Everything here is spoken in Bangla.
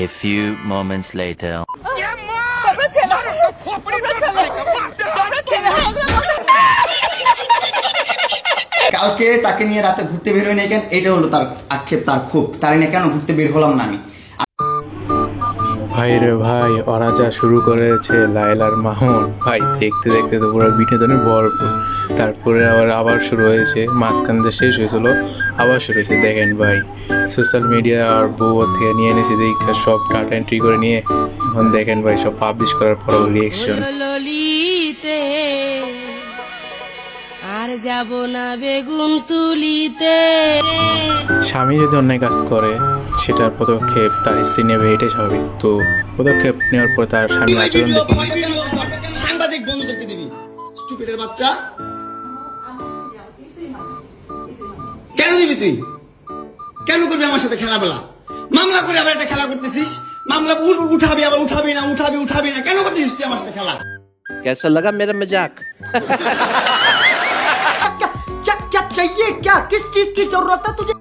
A few moments later. হয়ে কালকে তাকে নিয়ে রাতে ঘুরতে বের হয়নি কেন? এটা হলো তার আক্ষেপ, তার ক্ষোভ। তার নিয়ে কেন ঘুরতে বের হলাম না আমি? ভাই রে ভাই, ওরা শুরু করেছে লাইলার মাহমুদ ভাই, দেখতে দেখতে তো পুরো বিনোদনের ভরপুর। তারপরে আবার আবার শুরু হয়েছে, মাঝখান দিয়ে শেষ হয়েছিল, আবার শুরু হয়েছে। দেখেন ভাই সোশ্যাল মিডিয়া আর বউ থেকে নিয়ে এনেছি, দেখে সব ডাটা এন্ট্রি করে নিয়ে, এখন দেখেন ভাই, সব পাবলিশ করার পর রিয়েকশন আর যাব না বেগুন তুলিতে। স্বামী যদি অন্যায় কাজ করে সেটার পদক্ষেপ তার স্ত্রী নেবে এটাই স্বাভাবিক তো পদক্ষেপ নেওয়ার পর তার স্বামীর আচরণ দেখুন সাংবাদিক বন্ধুদেরকে দিবি স্টুপিডের বাচ্চা কেন দিবি তুই কেন করবি আমার সাথে খেলাবেলা মামলা করে আবার একটা খেলা করতেছিস মামলা উ- উঠাবি আবার উঠাবি না উঠাবি উঠাবি না কেন করতেছিস তুই আমার সাথে খেলা कैसा लगा मेरा मजाक क्या क्या चाहिए क्या किस चीज की जरूरत है तुझे